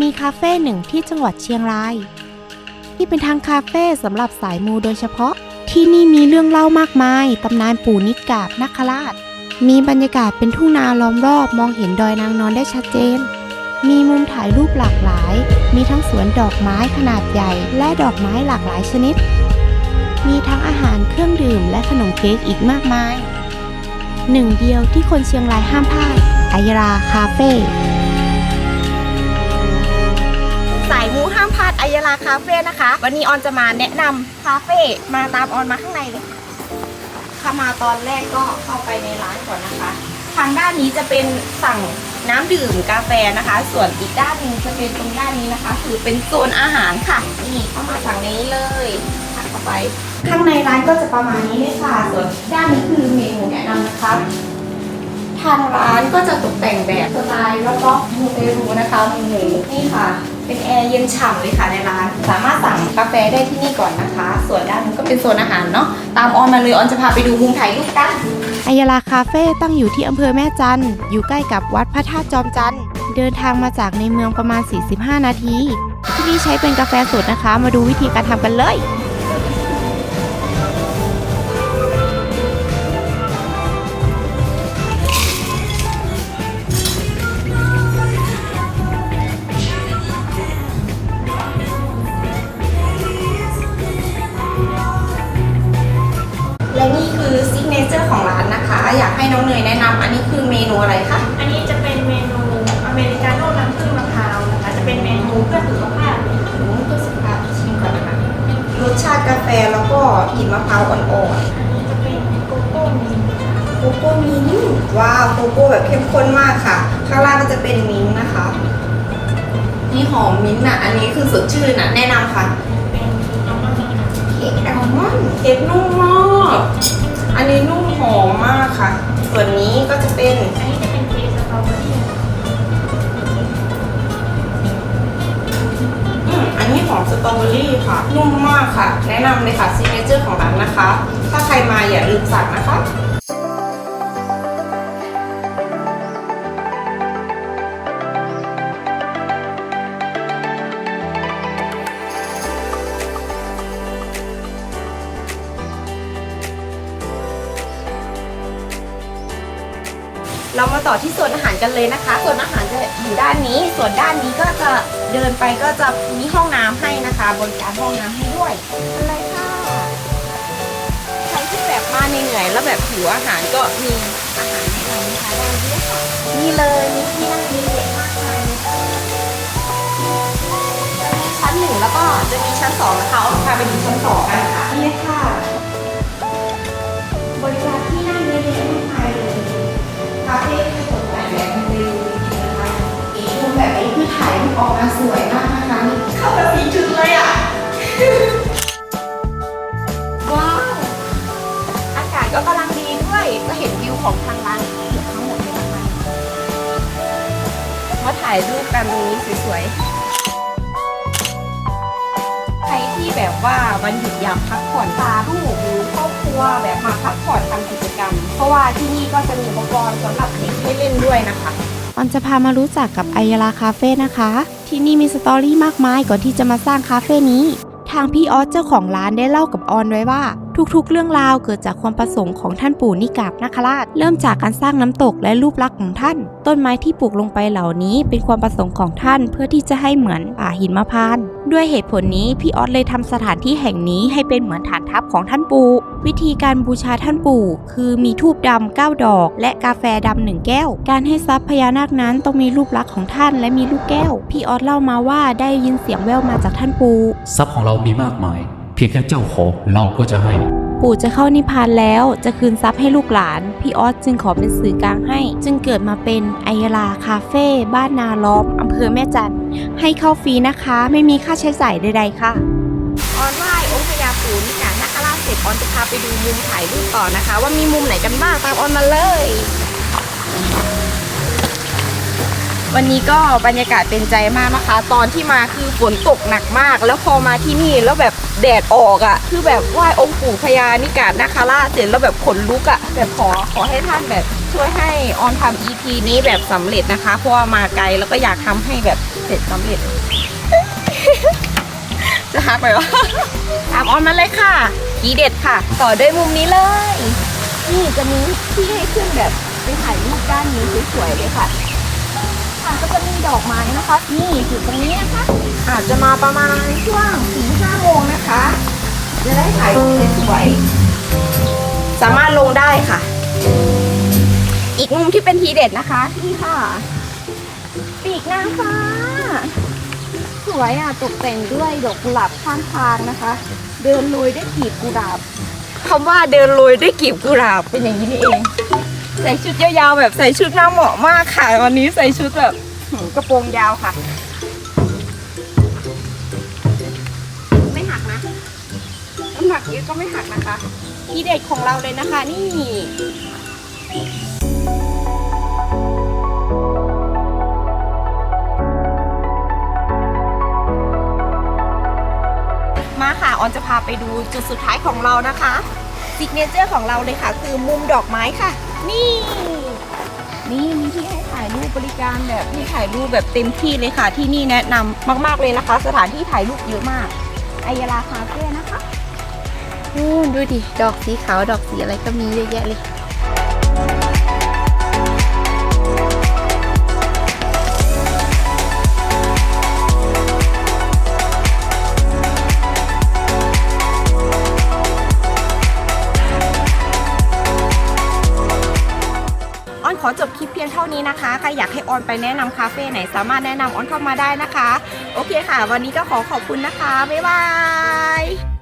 มีคาเฟ่หนึ่งที่จังหวัดเชียงราย ที่เป็นทางคาเฟ่สำหรับสายมูโดยเฉพาะ ที่นี่มีเรื่องเล่ามากมาย ตำนานปู่นิดกาบนาคราช มีบรรยากาศเป็นทุ่งนาล้อมรอบมองเห็นดอยนางนอนได้ชัดเจน มีมุมถ่ายรูปหลากหลาย มีทั้งสวนดอกไม้ขนาดใหญ่ และดอกไม้หลากหลายชนิด มีทั้งอาหารเครื่องดื่มและขนมเค้กอีกมากมาย หนึ่งเดียวที่คนเชียงรายห้ามพลาดอายราคาเฟ่ อายาลาคาเฟ่นะคะ วันนี้ออนจะมาแนะนำคาเฟ่มาตามออนมาข้างในเลยเข้ามาตอนแรกก็เข้าไปในร้านก่อนนะคะ ทางด้านนี้จะเป็นสั่งน้ำดื่มกาแฟนะคะ ส่วนอีกด้านหนึงจะเป็นตรงด้านนี้นะคะ คือเป็นโซนอาหารค่ะ นี่เข้ามาสั่งในนี้เลยถัดเข้าไป ข้างในร้านก็จะประมาณนี้เลยค่ะ ส่วนด้านนี้คือเมนูแนะนำนะคะ ทางร้านก็จะตกแต่งแบบสไตล์แล้วก็มูเตรูนะคะหมูนี่ค่ะ เป็นแอร์เย็นฉ่ำเลยค่ะในร้าน สามารถสั่งกาแฟได้ที่นี่ก่อนนะคะ ส่วนด้านนู้นก็เป็นโซนอาหารเนาะ ตามออนมาเลยออนจะพาไปดูมุมถ่ายรูปกันอายาลาคาเฟ่ตั้งอยู่ที่อำเภอแม่จัน อยู่ใกล้กับวัดพระธาตุจอมจัน เดินทางมาจากในเมืองประมาณ 45 นาที ที่นี่ใช้เป็นกาแฟสดนะคะ มาดูวิธีการทำกันเลย ให้น้องเนยแนะนำอันนี้คือเมนูอะไรคะอันนี้จะเป็นเมนูอเมริกาโน่น้ำผึ้งมะพร้าวนะคะ จะเป็นเมนูเพื่อสุขภาพหนูตัวสุภาพชิมก่อนนะคะรสชาติกาแฟแล้วก็กลิ่นมะพร้าวอ่อนอันนี้จะเป็นโกโก้มีๆโกโก้มิ้นท์ว้าวโกโก้แบบเข้มข้นมากค่ะ ข้างล่างก็จะเป็นมิ้นท์นะคะนี่หอมมิ้นท์อะอันนี้คือสดชื่นอะแนะนำค่ะเป็นอัลมอนด์นะคะเค้กแอลมอนด์เค้กนุ่มมาก อันนี้นุ่มหอมมากค่ะ ส่วนนี้ก็จะเป็นอันนี้จะเป็นเค้กสตรอเบอรี่อืมอันนี้หอมสตรอเบอรี่ค่ะ นุ่มมากค่ะ แนะนำเลยค่ะซิกเนเจอร์ของร้านนะคะ ถ้าใครมาอย่าลืมสั่งนะคะ เรามาต่อที่ส่วนอาหารกันเลยนะคะ ส่วนอาหารจะอยู่ด้านนี้ ส่วนด้านนี้ก็จะเดินไปก็จะมีห้องน้ำให้นะคะ บริการห้องน้ำให้ด้วยอะไรค่ะใครที่แบบมาเหนื่อยๆแล้วแบบหิวอาหารก็มีอาหารให้เรานะคะด้านนี้ค่ะนี่เลยมีที่นั่งมีเด็กมากมายเลยค่ะจะมีชั้นหนึ่งแล้วก็จะมีชั้นสองนะคะเอาพาไปดูชั้นสองกันค่ะนี่เลยค่ะบริการ ถ่ายรูปออกมาสวยมากนะคะนี่เข้ากับสีชุดเลยอะ ว้าว อากาศก็กำลังดีด้วยจะเห็นวิวของทางร้านเกือบทั้งหมดเลยนะคะมาถ่ายรูปกันตรงนี้สวยๆ ใครที่แบบว่าวันหยุดอยากพักผ่อนพาลูกหรือครอบครัวแบบมาพักผ่อนทำกิจกรรม เพราะว่าที่นี่ก็จะมีอุปกรณ์สำหรับเด็กให้เล่นด้วยนะคะ ออนจะพามารู้จักกับไอยาลาคาเฟ่นะคะ ที่นี่มีสตอรี่มากมายก่อนที่จะมาสร้างคาเฟ่นี้ ทางพี่ออสเจ้าของร้านได้เล่ากับออนไว้ว่า ทุกๆ เรื่องราวเกิดจากความประสงค์ของท่านปู่นิกาบนาคราช เริ่มจากการสร้างน้ำตกและรูปลักษณ์ของท่าน ต้นไม้ที่ปลูกลงไปเหล่านี้ เป็นความประสงค์ของท่านเพื่อที่จะให้เหมือนป่าหินมะพานด้วยเหตุผลนี้พี่ออสเลยทำสถานที่แห่งนี้ให้เป็นเหมือนฐานทัพของท่านปู่วิธีการบูชาท่านปู่ คือมีทูบดำ9ดอก และกาแฟดำหนึ่งแก้ว การให้ทรัพย์พญานาคนั้นต้องมีรูปลักษณ์ของท่านและมีลูกแก้ว พี่ออสเล่ามาว่าได้ยินเสียงแว่วมาจากท่านปู่ทรัพย์ของเรามีมากมาย เพียงแค่เจ้าขอเราก็จะให้ ปู่จะเข้านิพพานแล้วจะคืนทรัพย์ให้ลูกหลาน พี่ออสจึงขอเป็นสื่อกลางให้ จึงเกิดมาเป็นไอยาลาคาเฟ่บ้านนาล้อมอำเภอแม่จันทร์ให้เข้าฟรีนะคะ ไม่มีค่าใช้จ่ายใดๆค่ะ ออนไหว้องค์พญาปู่นิกานาคราชเสร็จออนจะพาไปดูมุมถ่ายรูปต่อนะคะ ว่ามีมุมไหนกันบ้างตามออนมาเลย วันนี้ก็บรรยากาศเป็นใจมากนะคะ ตอนที่มาคือฝนตกหนักมาก แล้วพอมาที่นี่แล้วแบบแดดออกอะ่ะ คือแบบไหว้องค์ปู่พญานิกานาคราชเสร็จแล้วแบบขนลุกอะ่ะแบบขอขอให้ท่านแบบช่วยให้ออนทำ EP นี้แบบสำเร็จนะคะ เพราะว่ามาไกลแล้วก็อยากทำให้แบบเสร็จสำเร็จ จะหักไปวะตามออนมาเลยค่ะทีเด็ดค่ะ ต่อด้วยมุมนี้เลย นี่จะมีที่ให้ขึ้นแบบเป็นถ่ายรูปด้านนี้สวยๆเลยค่ะ ค่ะก็จะมีดอกไม้นะคะ นี่จุดตรงนี้นะคะ อาจจะมาประมาณช่วงสี่ห้าโมงนะคะ จะได้ถ่ายรูปสวยๆสามารถลงได้ค่ะ อีกมุมที่เป็นทีเด็ดนะคะนี่ค่ะ ปีกนางฟ้า สวยอะตกแต่งด้วยดอกกุหลาบข้างทางนะคะ เดินโรยด้วยกีบกุหลาบคำว่าเดินโรยด้วยกีบกุหลาบเป็นอย่างนี้นี่เอง ใส่ชุดยาวๆแบบใส่ชุดหน้าเหมาะมากค่ะ วันนี้ใส่ชุดแบบหืมกระโปรงยาวค่ะ ไม่หักนะน้ำหนักเยอะก็ไม่หักนะคะทีเด็ดของเราเลยนะคะนี่มาค่ะออนจะพาไปดูจุดสุดท้ายของเรานะคะซิกเนเจอร์ของเราเลยค่ะ คือมุมดอกไม้ค่ะ นี่ นี่มีที่ให้ถ่ายรูปบริการแบบที่ถ่ายรูปแบบเต็มที่เลยค่ะ ที่นี่แนะนำมากๆเลยนะคะ สถานที่ถ่ายรูปเยอะมากไอยาลาคาเฟ่นะคะ นู่นดูดิ ดอกสีขาว ดอกสีอะไรก็มีเยอะแยะเลย ยงเท่านี้นะคะ ใครอยากให้ออนไปแนะนำคาเฟ่ไหนสามารถแนะนำออนเข้ามาได้นะคะ โอเคค่ะ วันนี้ก็ขอขอบคุณนะคะ บ๊ายบาย